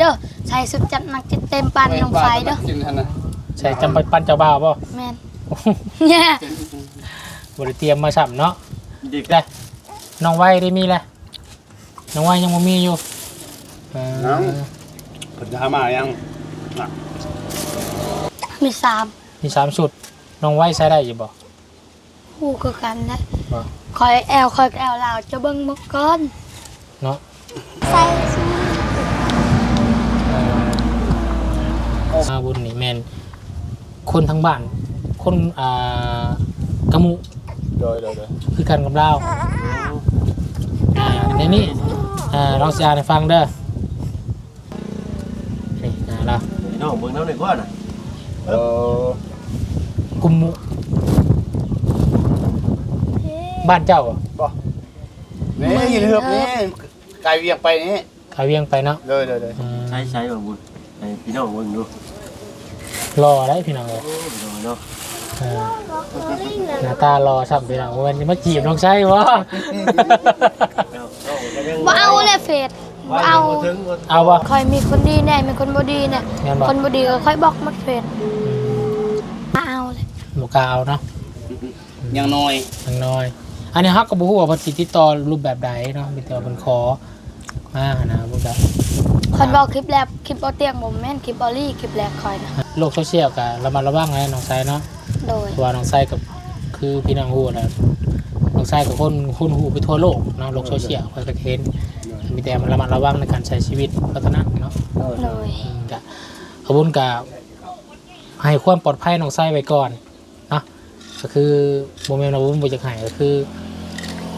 เด้อใส่สุดจัดหนักจัดเต็มปานน้องไฟเด้อกินทันนะใส่จำไปปั้นเจ้าบ่าวบ่แม่นเนี่ยบ่ได้เตรียมมาซ้ำเนาะดีได้น้องไว้ได้มีแหละน้องไว้ยังบ่มีอยู่เออผลจะหามายังมีสามมีสามชุดน้องไว้ใช้ได้อยู่บ่คู่คือกันนะบ่คอยแอลคอยแอลลาวจะเบิ่งมักก่อนเนาะใส่ สุดอาบุญนี่แม่นคนทั้งบ้าน คนอ่ากะมุโดยโดยโดยคือกันกับเราอ่าในนี้อ่าลองสิอ่านให้ฟังเด้อนี่อ่าเราน้องเบิ่งน้ำหนึ่งก้อนอะเออกุมมุบ้านเจ้าเหรอนี่ยืนเหือบนี่ไกลเวียงไปนี่ขาเวียงไปเนาะเลยเลยเลยอืมใช้ใช้บ่บุญให้พี่น้องเบิ่งดู รอได้พี่น้องเลยโอ้พี่น้องเนาะอ่าหน้าตารอซ้ำพี่น้องวันนี้มาจีบน้องใช่วะ บ่เอาเลยเฟดบ่เอาถึงเอาวะ คอยมีคนดีแน่มีคนบ่ดีแน่งั้นบ่คนบ่ดีก็ค่อยบอกมัดเฟดมาเอาเลยหมูกาวเนาะยังน้อยยังน้อย อันนี้ฮักกับบุหัวาเพนสิติดต่อรูปแบบใดเนาะมีแต่เป็นขอมาหานะบุกะ คนบอกคลิปแรกคลิปเอาเตียงบ่แม่นคลิปบอลลี่คลิปแรกคอยนะโลกโซเชียลกับระมัดระวังนะน้องไซเนาะโดยเพราะว่าน้องไซกับคือพี่น้องหูนะน้องไซกับคนคนหูไปทั่วโลกเนาะโลกโซเชียลคอยกระเทนมีแต่มันระมัดระวังในการใช้ชีวิตพัฒนาเนาะโดยอืมกะขบุญกับให้ความปลอดภัยน้องไซไว้ก่อนเนาะก็คือโมเมนต์เราบุญบุจะหายก็คือ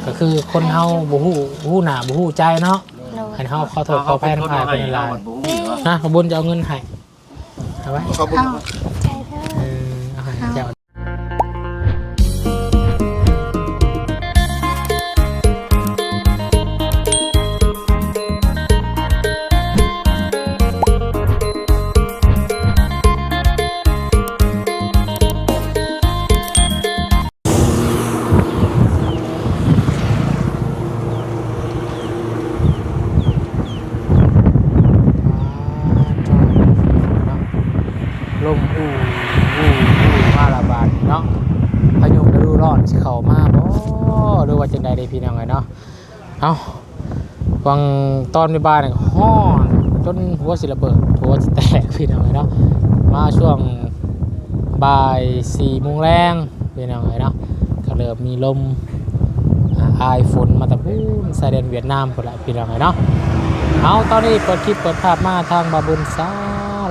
ก็คือคนเฮาบูฮู้บูฮู้หน้าบูฮู้ใจเนาะโดย ให้เฮาขอโทษขอแพ้น้ำพายไปในไลน์บุ้งนี่วะนะขบุญจะเอาเงินให้เอาไว้ ขอบคุณเอา เนาะเอาวังตอนในบ้านเนี่ยฮ้อนจนหัวสิระเบิดหัวสิแตกพี่น้องเนาะมาช่วงบ่ายสี่โมงแรงพี่น้องไงเนาะก็เริ่มมีลมอาอายฝนมาตะพูนสายแดนเวียดนามพุ่นละพี่น้องเนาะเอาตอนนี้เปิดคลิปเปิดภาพมาทางบาบุญสา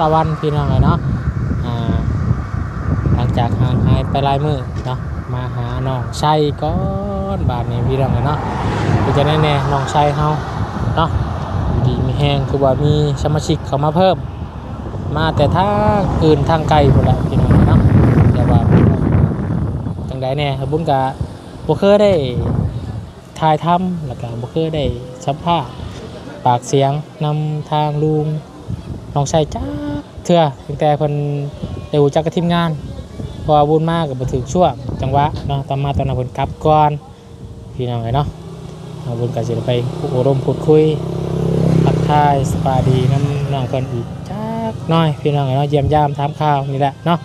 รวันพี่น้องเลยเนาะหลังจากห่างหายไปลายมือเนาะมาหาน้องชัยก่อน บาทนี้พี่น้องเลยเนาะก็จะแน่ๆน้องชัยเฮาเนาะดีมีแห้งคือว่ามีสมาชิกเข้ามาเพิ่ม มาแต่ทางอื่นทางไกลหมดแล้วพี่น้องเนาะแต่ว่าจังใดแน่ครับบุญกะบ่เคยได้ถ่ายทำแล้วก็บ่เคยได้สัมภาษณ์ปากเสียงนำทางลุงน้องชายจ้าเถื่อตั้งแต่เพิ่นได้รู้จักกับทีมงานเพอบุญมากกับบันถึกช่วงจังหวะเนาะตอนมาตอนนั้นเพิ่นกลับก่อน พี่น้องไงเนาะเอาบุญก็สิได้ไปอบรมพูดคุยทักทายสปาดีน้ำน้องเพิ่นอีกจักน้อยพี่น้องไงเนาะเยี่ยมยามถามข่าวนี่แหละเนาะ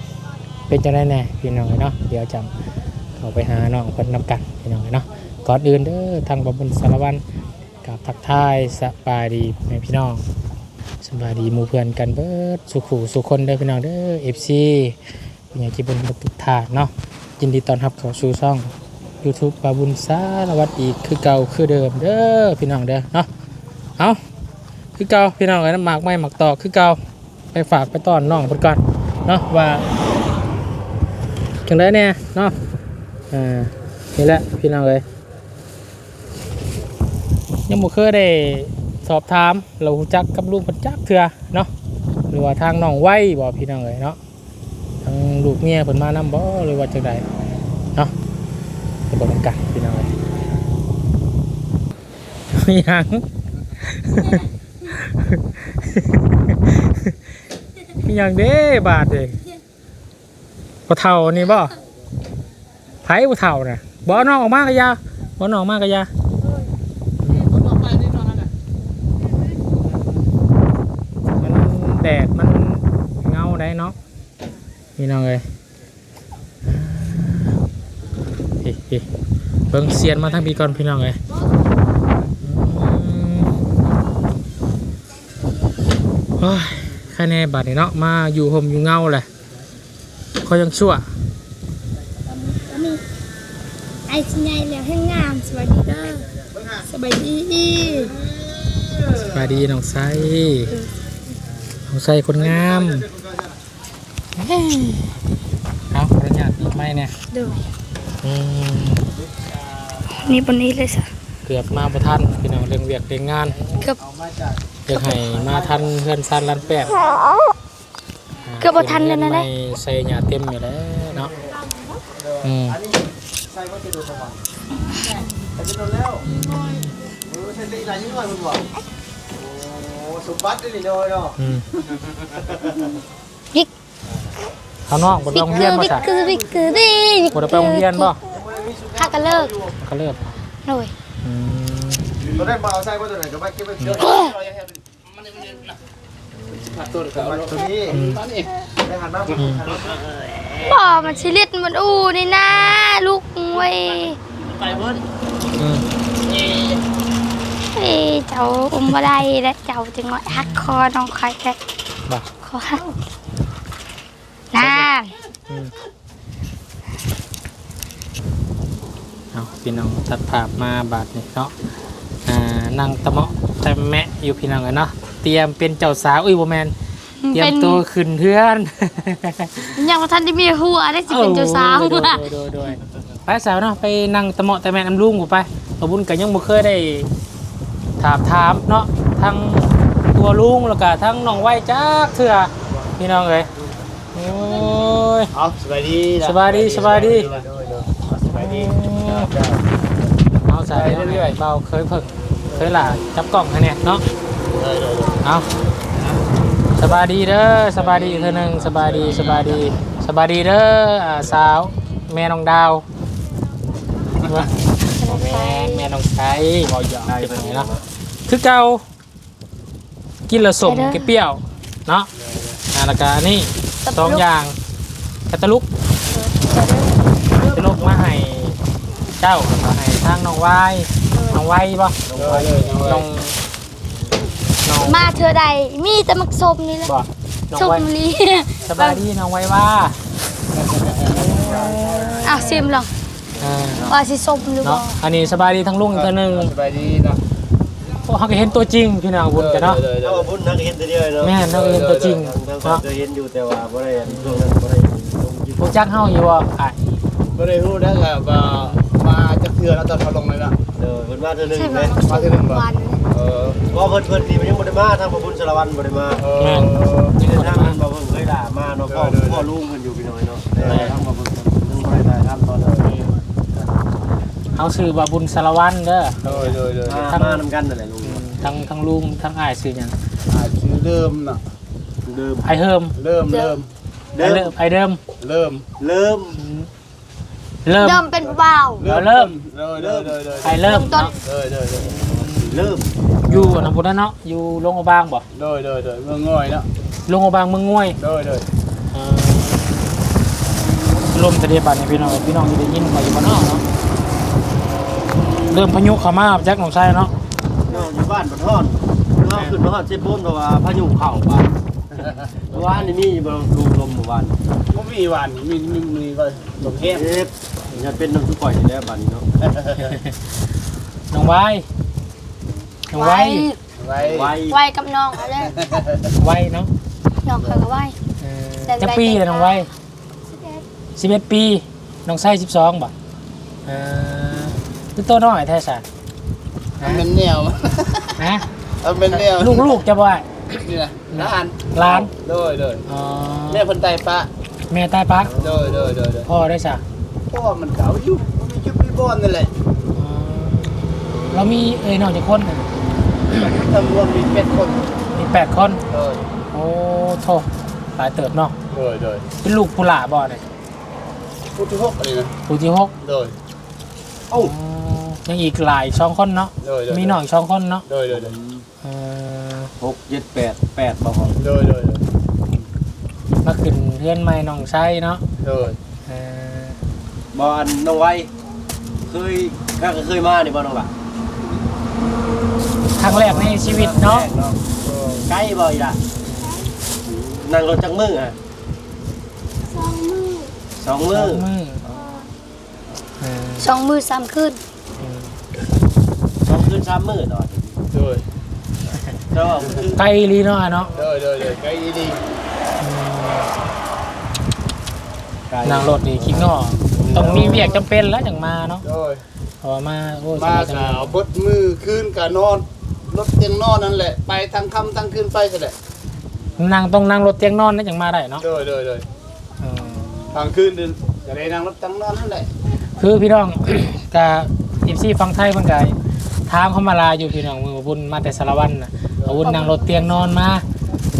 เป็นจังได้แน่พี่น้องไงเนาะเดี๋ยวจังเข้าไปหาน้องเพิ่นนำกันพี่น้องไงเนาะก่อนอื่นเด้อทางบบุญสารวัตรกับทักทายสบาดีแม่พี่น้องสบายดีหมู่เพื่อนกันเบิดสุขูสุขคนเด้อพี่น้องเด้อเอฟซีเป็นอย่างที่บนทุกทานเนาะยินดีต้อนรับเข้าสู่ช่อง YouTube บาบุญสารวัตรอีกคือเก่าคือเดิมเด้อพี่น้องเด้อเนาะเอาคือเก่าพี่น้องเอ้ยน้ำหมากไม่หมักต่อคือเก่าไปฝากไปต้อนน้องเพิ่นก่อนเนาะว่าจังไดเนี่ยเนาะอ่านี่แหละพี่น้องเอ้ยยังบ่เคยได้สอบถามเรารู้จักกับลุงเพันจักเถื่อเนาะหรือว่าทางน้องไว้บ่พี่น้องเอ้ยเนาะทางลูกเมียเพิ่นมานำบ่หรือว่าจังใดเนาะ ไปเบิ่งกันพี่น้องเอ้ยมีหยังมีหยังเด้บาดเด้บ่เฒ่านี่บ่ไผบ่เฒ่าน่ะบ่เอาน้องออกมากะยาบ่เอาน้องออกมากะยาโแดดมันเงาได้เนาะพี่น้องเอ้ย เฮ้ยๆเบิ่งเสียนมาทางพี่ก่อนพี่น้องเอ้ยอืมโอ้ยแค่แน่บัดนี้เนาะมาอยู่ห่มอยู่เงาแหละเขายังชั่วไอ้ชิ้นใหญ่แล้วให้งามสวัสดีเด้อสบายดีสวัสดีน้องไซน้องไซคนงามเฮ้ยเอาขออนุญาตอีกไหมเนี่ยดูอืม นี่บนนี้เลยสะเกือบมาประทันพี่น้องเรื่องเวียกเรื่องงานเกือบอยากให้มาทันเพื่อนซันรันแปดเกือบบ่ทันเลยนะไม่เนี่ยใส่หยาเต็มอยู่แล้วเนาะอืมใส่วัสดุสมองใส่จนแล้วเออใส่ได้หลายยิ่งหน่อยมึงบอกโอ้สมบัติได้นี่เลยเนาะอืมยิก ข้างนอกบนไปโรงเรียนบ่บิ๊กจ้ะคือบิ๊กคือดิบนไปโรงเรียนบ่ถ้ากันเลิกเขาเลิกหน่อยอืมตัวนั้นมาเอาใส่วัสดุไหนก็ไม่เก็บไว้เดี๋ยวตัวตัวนี้ได้หันหน้าอืมบ่มันชิลิตมันอู้นี่นะลูกเว้ยอืมเอ้ยเจ้าอมบ่ได้แล้วเจ้าจึงว่าฮักคอน้องคอยแค่บ่คอฮัก น่าอืมเอาพี่น้องตัดภาพมาบาดนี่เนาะอ่านั่งตะเมาะแต่แมะอยู่พี่น้องเลยเนาะเตรียมเป็นเจ้าสาวอุ้ยบ่แมนเตรียมเป็นตัวขึ้นเพื่อนยังบ่ทันได้มีหัวได้สิเป็นเจ้าสาวโดยโดยโดยไปสาวเนาะไปนั่งตะเมาะแต่แม่น้ำลุงกูไปตัวบุญกันยังบ่เคยได้ถามถามเนาะทั้งตัวลุงแล้วก็ทั้งน้องไว้จักเถื่อพี่น้องเอ้ยโอ้ ย เอาสบายดีสบายดีสบายดีสบายดีเอาใส่เรื่อยๆเบาเคยเพิ่งเคยหล่ะจับกล่องให้เนี่ยเนาะเอาสบายดีเด้อสบายดีอีกเทื่อหนึงสบายดีสบายดีสบายดีเด้ออ่าสาวแม่น้องดาวแม่แม่น้องใช้บอยอกเป็นไงเนาะคือเก่ากินและสมกินเปรี้ยวเนาะอ่าแล้วก็อันนี่สองอย่าง กระตะลุกกระตะลุกมาให้เจ้ามาให้ทางน้องวายน้องไว้ป่ะน้องน้องมาเธอใดมีแต่มักสมนี่แหละบ่น้องสมไว้ลีสบายดีน้องไว้ว่าอ้าวซิมลองอ่าว่าสิสมหรือบ่เนาะอันนี้สบายดีทั้งลุงอีกตัวหนึ่งสบายดีเนาะโอ้เขาก็เห็นตัวจริงพี่น้องบุญกันเนาะถ้าว่าพุ่นนักเห็นแต่เดียวเนาะแม่เราก็เห็นตัวจริงทั้งคนเนาะเคยเห็นอยู่แต่ว่าบ่ได้ช่วงนั้นบ่ได้ ลงยิบพวกจักเฮาอยู่ว่าอะก็ได้รู้แล้วครับว่ามาจะเทือนแล้วตอนเขาลงเลยนะเออเพิ่นมาเทื่อนึงใช่ไหมเลยมาที่หนึ่งบ่วันเออว่าเพิ่นเพิ่นนี่มันยังบ่ได้มาทางพระบุญสารวัตรบ่ได้มาเออที่ทางนั้นบ่เพิ่นเคยด่ามาเนาะพ่อพ่อลุงเพิ่นอยู่พี่น้อยเนาะแต่ทางพระบุญยังบ่ได้ถ่ายทำตอนนั้นเฮาซื้อว่าบุญสารวัตรเด้อโดยโดยโดยมามานํกันนั่นแหละลุงทั้งทั้งลุงทั้งอ้ายซื้อหยังอาชื่อเริ่มน่ะ เดิมไอเฮิมเริ่มเริ่มไอ เริ่ม ไอเดิมเริ่มเริ่มเริ่มเดิมเป็นเบาเริ่มโดยโดยโดยโดยไอเริ่มต้นเนาะโดยโดยโดยเริ่มอยู่อันนั้นพุ่นนะเนาะอยู่โรงพยาบาลบ่โดยโดยโดยเมื่อง่อยเนาะโรงพยาบาลเมืองง่วยโดยโดยเอ่อลมทะเลบาดนี่พี่น้องพี่น้องอยู่ได้ยินมาอยู่บ่เนาะเนาะเริ่มพายุเข้ามาจักหนองไส้เนาะเนาะอยู่บ้านบ่ทอดเนาะขึ้นมาฮอดเจ็บบ่นเพราะว่าพายุเข้าบ้านเมื่อ วานนี่มีบ่ลูกลมเมื่อวานก็มีวันมีมีมีก็ลงแห้งเอ๊ะอย่าเป็นน้ำซุปปล่อยนี่แหละบ้านนี้เนาะน้องไว้น้องไว้ไว้ไว้ไว้กับน้องเขาเลยไว้เนาะน้องเขาก็ไว้เออแต่จักปีเลยน้องไว้11ปี น้องไส้12บ่เออคือตัวน้อยแท้ซะมันเป็นแนวฮะมันเป็นแนวลูกลูกจะบ่อย นี่นะร้านร้าน โดยโดยอ๋อแม่คนไตปะแม่ใต้ปักโดยโดยโดยโดยพ่อได้จ้ะเพราะว่ามันเก่าอยู่มันมียุบมีบอนนั่นแหละอ๋อเรามีเอ้ยน้องจะคนหนึ่งตำรวจมีเป็ดคนมีแปดคน โดยโอ้โถหลายเติบเนาะโดยโดยเป็นลูกปุหลาบ่เนี่ยผู้ที่หกอะไรนะผู้ที่หกโดยอ๋อยังอีกหลายช่องคนเนาะโดยโดยมีน้องอีกช่องคนเนาะโดยโดยโดยเออ หกเจ็ดแปดแปดบ่พอเลยเลยมาขึ้นเพื่อนใหม่น้องชายเนาะเลยเออบ่อันน้องไว้เคยข้าก็เคยมานี่บ่น้องล่ะครั้งแรกในชีวิตเนาะแรกใกล้บ่อีล่ะนั่งรถจักมืออะสองมือสองมือเออสองมือสามขึ้นสองคืนสามมือต่อเลย เจ้าว่ามันคือไกลลีเนาะเนาะ เลยเลยเลยไกลดีไกลนั่งรถนี่คิดงอต้องมีเวียกจำเป็นแล้วจังมาเนาะเลยพอมาโอ้ยมาสบายกะบดมือคืนกะนอน รถเตียงนอนนั่นแหละ ไปทางค่ำทางคืนไปซะแหละนั่งต้องนั่งรถเตียงนอนนั่นจังมาได้เนาะเลยเลยเลยเออทางคืนเดินจะได้นั่งรถเตียงนอนนั่นแหละคือพี่น้องกับอีซี่ฟังไทยเพิ่นก็ถามเขามาลาอยู่พี่น้องมือบุญมาแต่สารวันน่ะเอาบุญนั่งรถเตียงนอนมา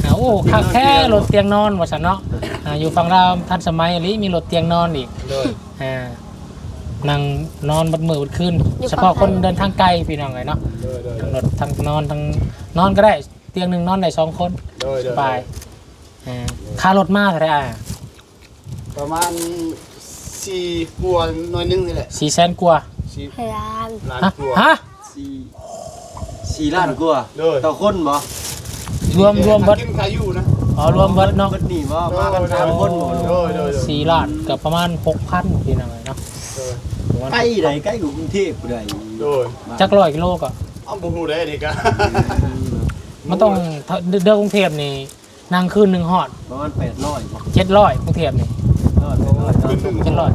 อ่าโอ้คักแท้รถเตียงนอนว่าซั่นเนาะอ่าอยู่ฝั่งลาวทันสมัยอีหลีมีรถเตียงนอนอีกเลยอ่านั่งนอนบัดมือบัดคืนเฉพาะคนเดินทางไกลพี่น้องเลยเนาะเลยเลยทั้งรถทั้งนอนทั้งนอนก็ได้เตียงหนึ่งนอนได้สองคนเลยเลสยบายอ่าค่ารถมากเท่าไหร่อะประมาณสี่กว่าหน่อยนึงนี่แหละสี่แสนกว่าสี่ล้านล้านฮะกว่าฮะสี่ สี่ล้านกว่าเลยต่อคนบ่รวมรวมเบิดกินขาอยู่นะอ๋อรวมเบิดเนาะเบิดนี่บ่มากันสามคนบ่เลยเลยเลยสี่ล้านกับประมาณหกพันพี่น้องเลยเนาะเลยประมาณใกล้ใดใกล้กรุงเทพผู้ใดเลยจักร้อยกิโลก็เอาบูฮูได้ดิกะมันต้องเดินกรุงเทพนี่นั่งคืนหนึ่งหอดประมาณ800บ่เจ็ดร้อยกรุงเทพนี่ยอด800ขึ้นหนึ่งเจ็ดร้อย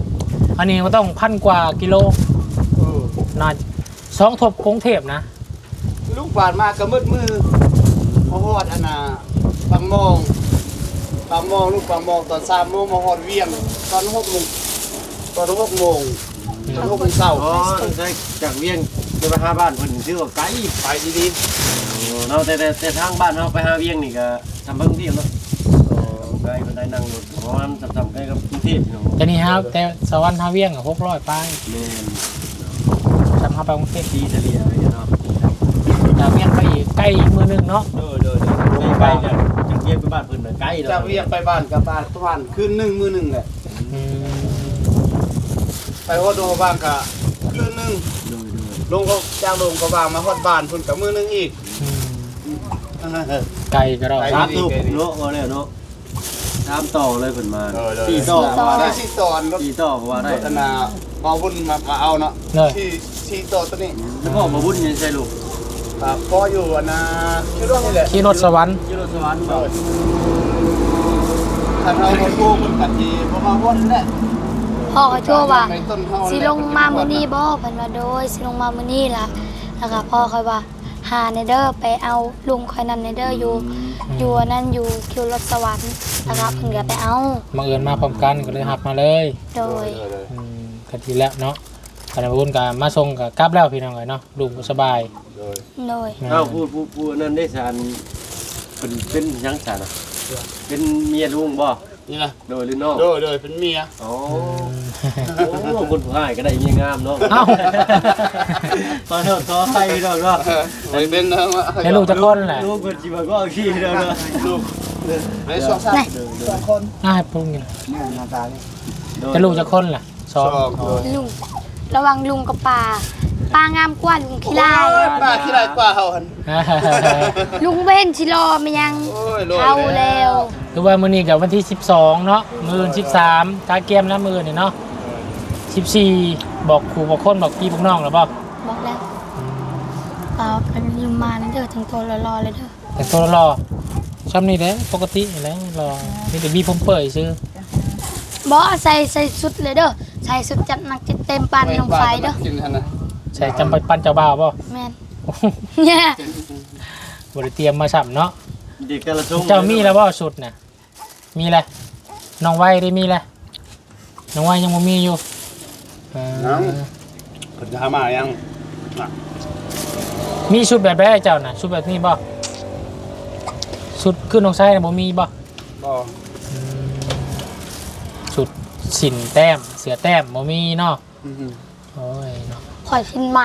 อันนี้มันต้องพันกว่ากิโลเออน่าสองทบกรุงเทพนะ ลูกบาดมากระมืดมือพอฮอดอันน่ะปังมองปังมองลูกปังมองตอนสามโมงมาฮอดเวียง ตอนหกโมงตอนหกโมงตอนหกโมงเช้าอ๋อได้จากเวียงจะไปหาบ้านเพิ่นชื่อว่าไกลไปดีโอ้เนาะแต่แต่แต่ทางบ้านเฮาไปหาเวียงนี่ก็ทำเบิ่งเที่ยวเนาะโอ้ไกลปานใดนั่งรถประมาณสำๆใกล้กับกรุงเทพเนาะแต่นี่ฮะแต่สวรรค์ฮาเวียงหกร้อยไปแม่นจำฮาไปกรุงเทพดีเฉลี่ยเลยเนาะ จากเวียงไปอีกใกล้มือหนึงเนาะเด้อเด้อเด้อใกล้ๆจากจากเวียงไปบ้านเพิ่นน่ะไกลๆเนาะจากเวียงไปบ้านกับบ้านประมาณคืนหนึ่งมือหนึ่งแหละไปฮอดโรงพยาบาลกะคืนหนึ่งเด้อเด้อลงก็จากโรงพยาบาลมาฮอดบ้านเพิ่นกับมือหนึ่งอีกไกลก็ได้ไกลสามตุกเนาะว่าแล้วเนาะสามต่อเลยเพิ่นมาสี่ต่อว่าได้สี่ตอนสี่ต่อว่าได้รถนาพอบุญมามาเอาเนาะเลยที่ที่ต่อตัวนี้แล้วพ่อมาบุญยังใช่ลูก อ่าพออยู่อันนะชื่อรถนี่แหละขี่รถสวรรค์อยู่รถสวรรค์บ่ถ้าเราคนโก้คนกันทีพอมาฮอดนั่นแหละพ่อก็โทรว่าในต้นเฮาสิลงมามื้อนี้บ่เพิ่นว่าโดยสิลงมามื้อนี้ล่ะแล้วก็พ่อค่อยว่าหาในเด้อไปเอาลุงค่อยนั่นในเด้ออยู่อยู่อันนั่นอยู่คิวรถสวรรค์นะครับเพิ่นก็ไปเอามาเอินมาพร้อมกันก็เลยหับมาเลย โดย อืมกันทีแล้วเนาะกั นมาบุญกับมาส่งกับกลับแล้วพี่น้องเลยเนาะลูกสบายโดยนะเอ้าผู้ผู้ผู้นั่นได้สารเป็นเป็นหยังสารน่ะเป็นเมียลุงบ่นี่นะโดยหรือน้องโดยโดยเป็นเมียอ๋อโอ้คนผู้ให้ก็ได้เมียงามเนาะเอ้าตอนเฮาขอให้ดอกเนาะไปเป็นเนาะให้ลูกจะคนแหละลูกเพิ่นสิมาก็เอาขี้เด้อเนาะลูกในสองสามสองคนน่าให้พุ่งกินนี่หน้าตานี่จะลูกจะคนแหละสองสองอ๋อลุง ระวังลุงกับป่าป่างามกว่าลุงขี้ลายป้าขี้ไรกว่าเฮาหัน ลุงเว้นชิรอมันยังโอ้ยโลดเอาแล้ว คือว่ามื้อนี้กับวันที่ 12 เนาะมื้อ13ทาเกมแล้วมื้อนี่เนาะ14 บอกครูบอกคนบอกพี่บอกน้องแล้วบ่บอกแล้วเปล่ากันลุงมานั่นเด้อถึงตัวรอๆเลยเด้อแต่ตัวรอช่ำนี่แหละปกตินี่แหละรอมีแต่บีผมเปิดซื้อ บอกใส่ใส่สุดเลยเด้อ ใส่สุดจัดหนักจัดเต็มปันลงไฟเด้อกินทันนะใส่จำไปปั้นเจ้าบ่าวบ่แม่นเนี่ยบ่ได้เตรียมมาสัเนาะเด็กแต่ละทรงเจ้ามีแล้วบ่สุดน่ะมีแหละน้องไว้ได้มีแหละน้องไว้ยังบ่มีอยู่เอ่อเพิ่นจะหามายังมีชุดแบบแบบเจ้าน่ะชุดแบบนี้บ่ชุดขึ้นน้องไส้น่ะบ่มีบ่บ่ชุด สินแต้มเสือแต้มบ่มีเนาะอืมโอ้ยเนาะข่อยชินไหม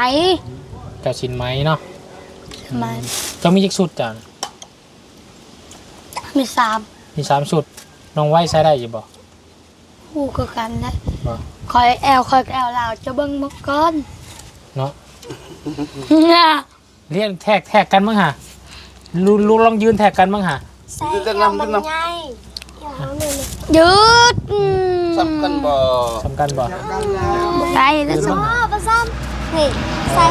เจ้าสินไหมเนาะมันเจ้ามีจักชุดจ้ะมมีสามมีสามชุดน้องไว้ใช้ได้อยู่บ่คู่คือกันนะบ่คอยแอลคอยแอลลาวจะเบิ่งมักก่อนเนาะเนี่ยเรียนแทกแทกกันมั้งฮะลูลูลองยืนแทกกันมั้งฮะใส่เอวมันใหญ่เอวเขา หนึ่งยืดอืมสำคัญบ่สำคัญบ่ได้แล้วสอ๋มอปลาซ้อมนี่ใส่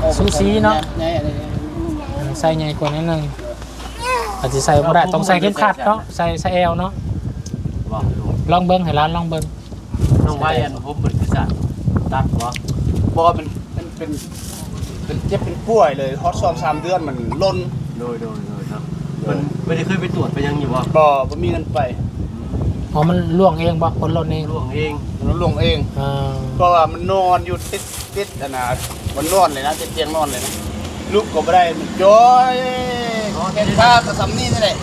เออซูชิเนาะใหญ่อะไรเนี่ยใส่ใหญ่กว่านิดนึงอาจจะใส่บ่ได้ต้องใส่เข็มขัดเนาะใส่ใส่แอลเนาะว่าลูกลองเบิ้งให้ร้านลองเบิ้งน้องไว้อันผมเป็นกษัตริย์ตัดบ่บ่เป็นเป็นเป็นเป็นเจ็บเป็นป่วยเลยฮอตสองสามเดือนมันล้น โดยโดยโดยครับมันไม่ได้เคยไปตรวจไปยังอยู่บ่บ่บ่มีเงินไปอ๋อมันล่วงเองบ่คนหล่นเองล่วงเองมันลงเองอ่าเพราะว่ามันนอนอยู่ติดติดอันน่ะมันนอนเลยนะติดเตียงนอนเลยนะลุกก็ไม่ได้มันจ้อยแค่ข้าก็สำนี่นี่แหละ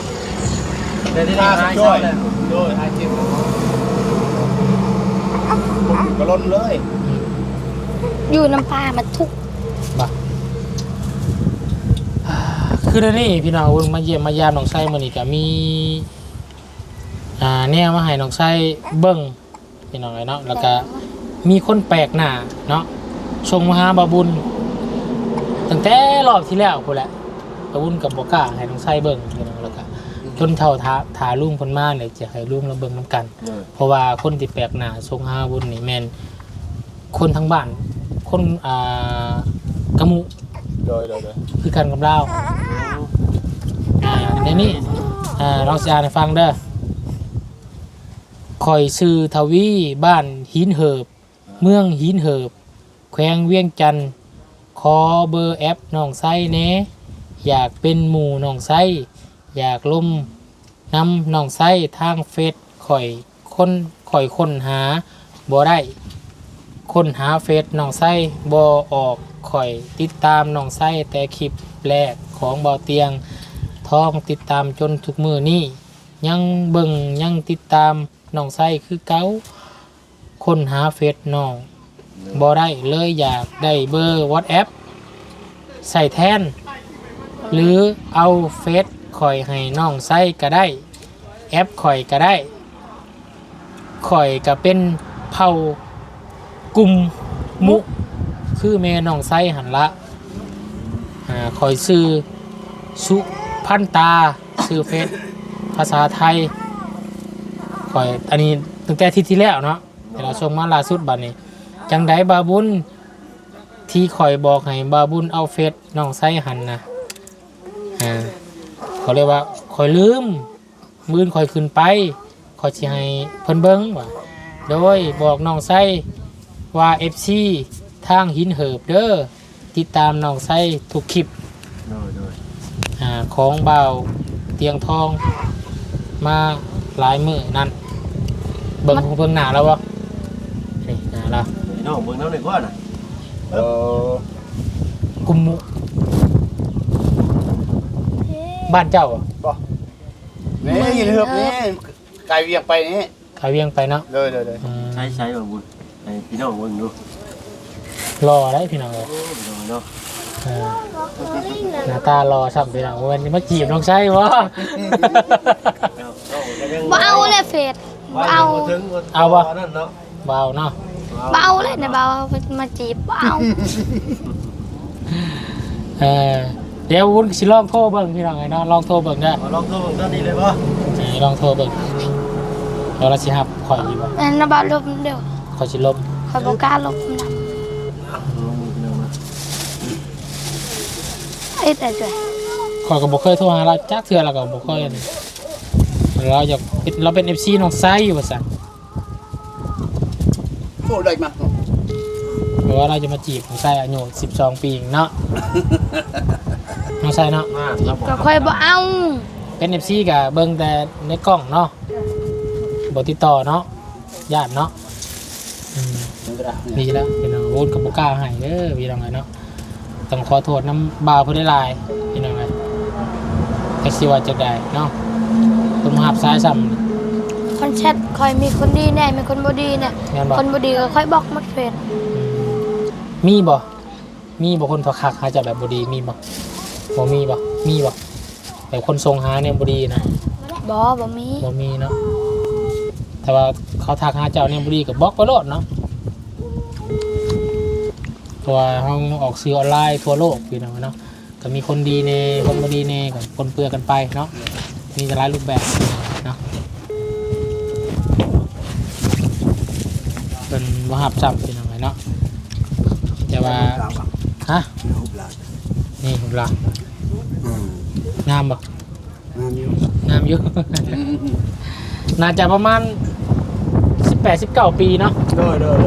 ได้ได้ข้าได้ก็หายจ้อยแล้วจ้อยหายเจ็บผมก็ล้นเลย อยู่น้ำปลามันทุก บ่อ่า คือเดี๋ยวนี้พี่น้องเพิ่งมาเยี่ยมมายามน้องไส้มื้อนี้ก็มี อ่าแนวมาให้น้องไส้เบิ่งพี่น้องเอ้ยเนาะแล้วก็มีคนแปลกหน้าเนาะส่งมาหาบาบุญตั้งแต่รอบที่แล้วพุ่นแหละบาบุญกับบ่กล้าให้น้องไส้เบิ่งพี่น้องแล้วก็จนเท่าทาทาลุงเพิ่นมาเนี่ยจะให้ลุงเราเบิ่งนํกันเออเพราะว่าคนที่แปลกหน้าทรงหาบุญนี่แม่นคนทั้งบ้าน คนอ่ากะมุ โดยโดยโดยคือกันกับเราอ่าในนี้อ่าลองสิอ่านให้ฟังเด้อคอยซื้อทวีบ้านหินเหิบ เมืองหินเหิบ แขวงเวียงจันทน์ขอเบอร์แอปน้องไส้แน่อยากเป็นหมู่น้องไส้อยากลมนำน้องไส้ทางเฟซข่อยคนข่อยค้นหาบ่ได้ค้นหาเฟซน้องไส้บ่ออก ข่อยติดตามน้องไส้แต่คลิปแรกของเบาเตียงท้องติดตามจนทุกมือนี้ยังเบิ่งยังติดตามน้องไส้คือเก้าคนหาเฟซน้องบ่ได้เลยอยากได้เบอร์ WhatsApp ใส่แทน หรือเอาเฟซข่อยให้น้องไส้ก็ได้ แอปข่อยก็ได้ข่อยก็เป็นเผากลุ่มมุ คือแม่น้องไส้หันละอ่าคอยซื้อสุพันตาซื้อเฟซภาษาไทยคอยอันนี้ตั้งแต่ที่ที่แล้วเนาะแต่เราส่งมาล่าสุดบัดนี้จังไดบาบุญที่คอยบอกให้บาบุญเอาเฟซน้องไส้หันนะอ่าเขาเรียกว่าคอยลืมมือนคอยขึ้นไปคอยสิให้เพิ่นเบิ้งว่าโดยบอกน้องไส้ว่า FC ทางหินเหิบเด้อติดตามน้องไส้ทุกคลิปโดยโดยอาของเบาวเตียงทองมาหลายมือนั่นเบิ่งเบิ่งหน้าแล้ววะนี่หน้าเรานี่น้องเบิ่งน้ำหนึ่งก่อนน่ะเออกุมมุบ้านเจ้าอะนี่ยินเหือบนี่ไกลเวียงไปนี่เขาเวียงไปเนาะเลยเลยเลยอืมใช้ใช้บ่บุญให้พี่น้องเบิ่งดู รอได้พี่น้องเลยโอ้พี่น้องเนาะเออหน้าตารอสับพี่น้องวันนี้มาจีบน้องไส้วะ บ่เอาเลยเฟดบ่เอาถึงเอาวะนั่นเนาะเบาเนาะบ่เอาเลยนะบ่เอามาจีบบ่เอาเออเดี๋ยววุ้นสิลองโทรเบิ่งพี่น้องไงเนาะลองโทรเบิ่งได้เอาลองโทรเบิ่งตอนนี้เลยบ่นี่ลองโทรเบิ่งแล้วเราสิหับข่อยอยู่บ่อันนั้นบ่ลบเดี๋ยวข่อยสิลบคอยบ่กล้าลบนะ ลองพี่น้องนะ เอ้ยแต่จ้ะข่อยก็บ่เคยโทรหาเราจักเทื่อเราก็บ่เคยเราอยากเราเป็น FC น้องไซอยู่ว่าซั่นโอ้ได้มาเพราะว่าเราจะมาจีบน้องไซอายุ12ปีเองปีเนาะน้องไซเนาะกับผมก็ค่อยบ่เอาเป็น FC ก็เบิ่งแต่ในกล้องเนาะบ่ติดต่อเนาะญาติเนาะมดีแล้วพี่น้องวุ้นกับบุก้าให้เด้อพี่น้องไงเนาะ ต้องขอโทษน้ำบาวผู้ได้หลายพี่น้องไงแต่สิว่าจะได้เนาะต้มหับซ้ายซ้คนแชทค่อยมีคนดีแน่ มีคนบ่ดีแน่ำแม่นบอกคนบ่ดีก็ค่อยบล็อกหมดเฟซมีบ่มีบ่คนพอคักหาจะแบบบดีมีบ่บ่มีบ่มีบ่แต่คนทรงหาเนี่ยบ่ดีนะ บอบ่มีบ่มีเนาะ แต่ว่าเขาทักหาเจ้าเนี่ยบ่ดีก็บล็อกไปโลดเนาะ เพราะว่าเฮาออกสื่อออนไลน์ทั่วโลกพี่น้องเนาะก็มีคนดีในคนบ่ดีในก็ปนเปื้อนกันไปเนาะมีหลายรูปแบบเนาะเป็นบ่ฮับซ้ำพี่น้องเนาะแต่ว่าฮะนี่หุบลางามบ่งามอยู่น่าจะประมาณ18 19ปีเนาะโดยโดย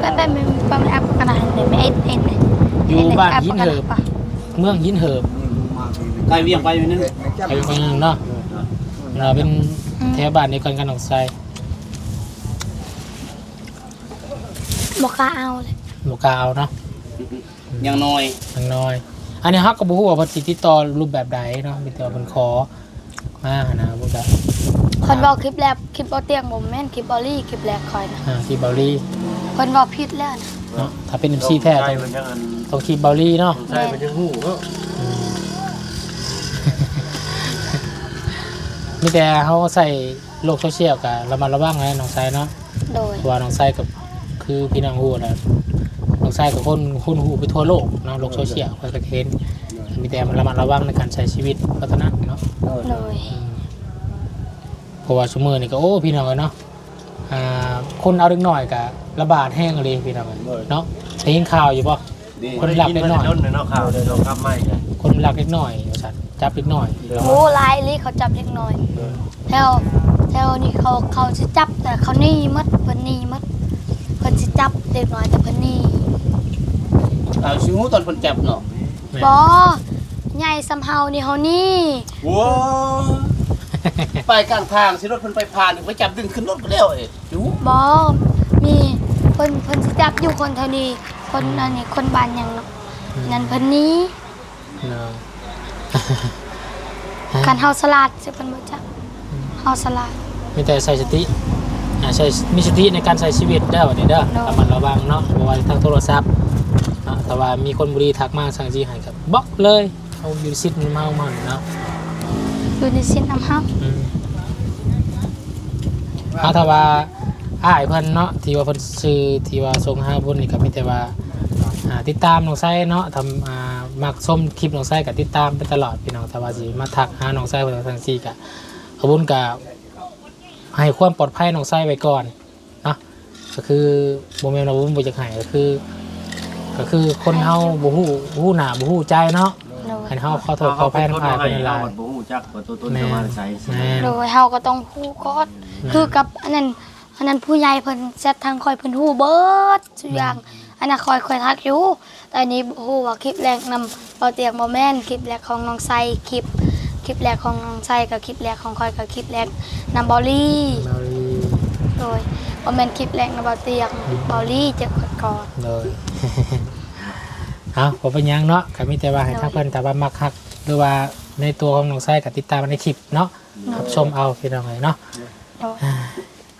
แป๊บๆมันมันแอปขนาดไหนไม่เอ็นเอ็นเลยอยู่บ้านหินเหิบปะเมืองหินเหิบไกลเวียงไปอยู่นึงไอ้คนนึงเนาะเราเป็นแถวบ้านเดียวกันกันหนองไซบอกกล้าเอาเลยหมูกาเอาเนาะยังน้อยทางน้อย อันนี้ฮักก็บ่ฮู้ว่าเพิ่นสิติดต่อรูปแบบใดเนาะมีแต่ว่าเพิ่นขอมาหานะบ่ได้ คนบอกคลิปแรกคลิปบอเตียงผมแม่นคลิปบอลลี่คลิปแรกคอยนะอ่าที่เบาลี่คนบอกผิดแล้วนะเนาะถ้าเป็น MC แท้ใช่ต้องมันยังอันต้องที่เบาลี่เนาะใช่มันยังหูเนาะอืมมีแต่เฮาใส่โลกโซเชียลก็ระมัดระวังนะน้องไซเนาะโดย เพราะว่าน้องไส้กับคือพี่น้องฮู้นะน้องไส้กับคนคนฮู้ไปทั่วโลกเนาะโลกโซเชียลคอยกระเทนมีแต่มันระมัดระวังในการใช้ชีวิตพัฒนาเนาะโดย อืม เพราะว่าชั่วโมงนี่ก็โอ้พี่น้องเอ้ยเนาะอ่าคนเอาเด็กหน่อยกับระบาดแห้งเลยพี่น้องเอ้ยเนาะได้ยินข่าวอยู่ป่ะดีคนหลับเล็กน้อยต้นเนาะข่าวเลยเนาะครับไม่กันคนรักเล็กหน่อยว่าซั่นจับเล็กหน่อยโอ้ลายลี่เขาจับเล็กน้อยแถวแถวนี่เขาเขาจะจับแต่เขานี่มัดเพิ่นนี่มัดเพิ่นจะจับเด็กน้อยแต่เพิ่นนี่เอาชิฮู้ตอนเพิ่นจับเนาะแม่บอใหญ่สำเฮานี่เฮานี่ ว้า ไปกลางทางสิรถเพิ่นไปผ่านไปจับดึงขึ้นรถก็แล้วเอ้ยอยู่บอมีเพิ่นเพิ่นสิจับอยู่คนเท่านี้ คนอันนี้คนบ้านหยังเนาะนั่นเพิ่นนี้เนาะการเฮาสลัดสิเพิ่นบ่จับเฮาสลัดมีแต่ใส่สติอ่าใช้มีสติในการใช้ชีวิตเด้อวันนี้เด้อเนาะ ระมัดระวังเนาะบ่ว่าทางโทรศัพท์เนาะแต่ว่ามีคนบุรีทักมาสั่งจีให้กับบล็อกเลยเอาอยู่ซิดมันเมามันเนาะ อยู่ในสิ้นน้ำเฮาอืมเอาถ้าว่าอ้ายเพิ่นเนาะที่ว่าเพิ่นซื้อที่ว่าส่งหาบุญนี่ก็มีแต่ว่าอ่าติดตามน้องไส้เนาะทำอ่ามักส้มคลิปน้องไส้ก็ติดตามไปตลอดพี่น้องแต่ว่าสิมาทักหาน้องไส้เพิ่นทั้งซี่ก็ขบุญก็ให้ความปลอดภัยน้องไส้ไว้ก่อนเนาะก็คือบ่แม่นว่าบุญบ่จักให้ก็คือ ก็คือคนเฮาบ่ฮู้ฮู้หน้าบ่ฮู้ใจเนาะ โดย ให้เฮาขอโทษขออภัยน้องอ้ายเพิ่นหเราลายบ่ฮู้ จักว่าตัวตนแม่จะมานใส่แม่นโดยเฮาก็ต้องฮู้ก่อนคือกับอันนั้นอันนั้นผู้ใหญ่เพิ่นแซดทางคอยเพิ่นฮู้เบิดทุกอย่างอันนั้นคอยคอยทักอยู่แต่อันนี้บ่ฮู้ว่าคลิปแรกนำบ่เตียงบ่แม่นคลิปแรกของน้องไซคลิปคลิปแรกของน้องไซกับคลิปแรกของคอยกับคลิปแรกนำบอลลี่ เราดีโดยบ่แม่นคลิปแรกนำบ่เตียงบอลลี่จะกดก่อนเลยเอาผมเป็นหยังเนาะก็มีแต่ว่าให้ทางเพิ่นแต่ว่ามักฮักหรือว่า ในตัวของน้องไส้กับติดตามในคลิปเนาะรับชมเอาพี่น้องเลยเนาะโดย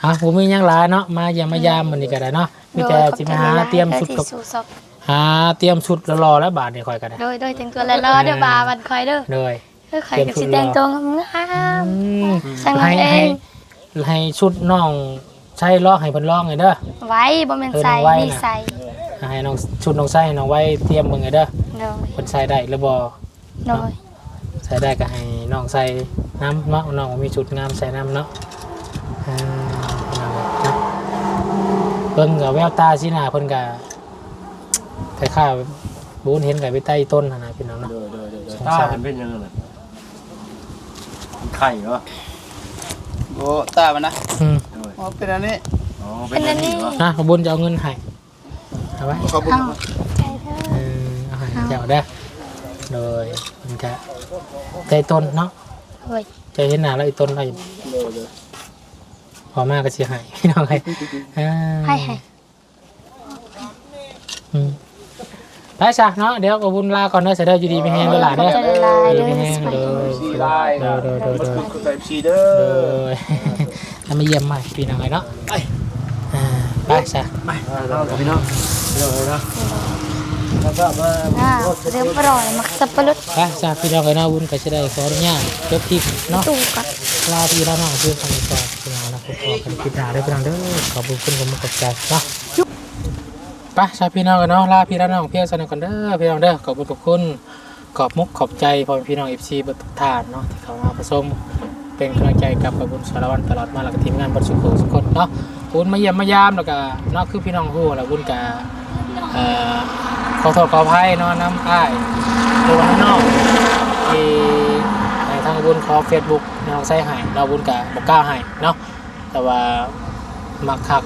อะผมมีหยังหลายเนาะมาเยี่ยมมายามมันนี่ก็ได้เนาะมีแต่สิมาหาเตรียมชุดกับโดยขอบใจหลายๆเด้อที่สู้ซอกหาเตรียมชุดรอๆแล้วบาทนี่ค่อยกันนะโดยโดยแต่งตัวแล้วรอเด้อบาวันคอยเด้อเลยเด้อคอยก็สิแต่งตัวงามอืมๆแต่งให้เอให้งให้ชุดน้องใช้ลอกให้เพิ่นลอกไงเด้อไว้บ่แม่นใส่เออไว้นี่น่ะใส่ให้น้องชุดน้องไส้ให้น้องไว้เตรียมเบิ่งไงเด้อโดยเพิ่นใส่ได้หรือบ่โดยใส่ได้ก็ให้น้องใส่น้ำเนาะน้องมีชุดงามใส่น้ำเนาะอ่าน้องเนาะเพิ่นกับแววตาสิหน้าเพิ่นกับคล้ายๆบูนเห็นกับไปใต้ต้นหั่นนะพี่น้องเนาะ เด้อเด้อเด้อตาเป็นเป็นยังไงไข่เหรอโอ้ตามันนะอืมอ๋อเป็นอันนี้อ๋อเป็นอันนี้เหรอนะขบุญจะเอาเงินให้เอาไว้ขอบคุณเอาใจเด้อเออเอาให้เจ้าได้อโดยมันก็ ใต้ต้นเนาะโดยจะเห็นหน้าแล้วอีต้นอะไรพอมากก็สิให้พี่น้องให้อ่าให้ให้อืมได้จ้ะเนาะเดี๋ยวขบุญลาก่อนเด้อเสยเด็จอยู่ดีไม่แห้งเวลาเด้อขอบใจหลายๆอยู่เด้อไม่แห้งสบายเลดียซีไลน์เด้อเด้อเด้อเด้อใส่ซีเด้อเด้อแล้วมาเยี่ยมใหม่ปีหน้องไงเนาะอ่าไปจ้ะไปเรากับพี่น้องเดี๋ยวเลยนะ แล้วก็มาอ่าเรื่องปลอยมักสับปะรดไปจากพี่น้องเอ้ยเนาะวุ้นก็จะได้ขออนุญาตจบคลิปเนาะตู้กันลาพี่ลาน้องเพื่อนทางนี้ก่อนพี่น้องนะพบกันคลิปหน้าเด้อพี่น้องเด้อขอบคุณคุณขอบใจเนาะไปชาวพี่น้องกันเนาะลาพี่ลาน้องเพียงสนิทกันเด้อพี่น้องเด้อขอบคุณขอบคุณขอบมุกขอบใจพ่อแม่พี่น้องเอฟซีบทุกท่านเนาะที่เข้ามาผสมเป็นกำลังใจกับขอบคุณสารวัตรตลอดมาแล้วก็ทีมงานบริสุทธิ์สุขคนเนาะวุ้นมาเยี่ยมมายามแล้วก็เนาะคือพี่น้องฮู้แล้ววุ้นก็ เอ่อขอโทษขออภัยเนาะน้ำอ้ายตัวข้างนอกที่ในทางบุญขอเฟซบุ๊กน้องใส่ให้เราบุญกับบกล้าให้เนาะแต่ว่ามักคัก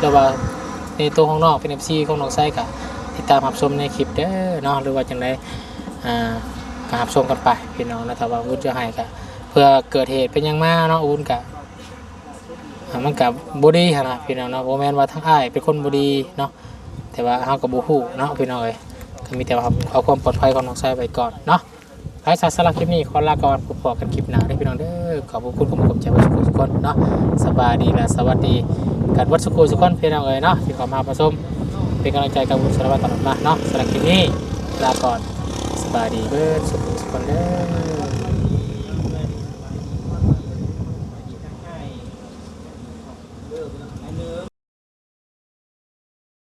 แต่ว่าในตัวของนอกเป็นเอฟซีของน้องใส่กับติดตามรับชมในคลิปเด้อเนาะหรือว่าจังไดอ่าก็รับชมกันไปพี่น้องนะแต่ว่าบุญจะให้กับเพื่อเกิดเหตุเป็นยังมาเนาะบุญกับมันกับบดีหั่นะพี่น้องเนาะโมแมนว่าทั้งอ้ายเป็นคนบดีเนาะ แต่ว่าเฮากับบูฮู้เนาะพี่น้องเอ้ยก็มีแต่ว่าเอาความปลอดภัยของน้องใส่ไว้ก่อนเนาะไอ้สาสาระคลิปนี้ขอลาก่อนพบกันคลิปหน้าได้พี่น้องเด้อขอบคุณผมกับใจวัดสุขุสุขคนเนาะสบายดีและสวัสดีกันวัดสุขุสุขคนพี่น้องเอ๋ยเนาะที่เข้ามาผสมเป็นกำลังใจกับบุญสารวัตรตลอดมาเนาะสำหรับคลิปนี้ลาก่อนสบายดีเบิดสุขุสุขคนเด้อ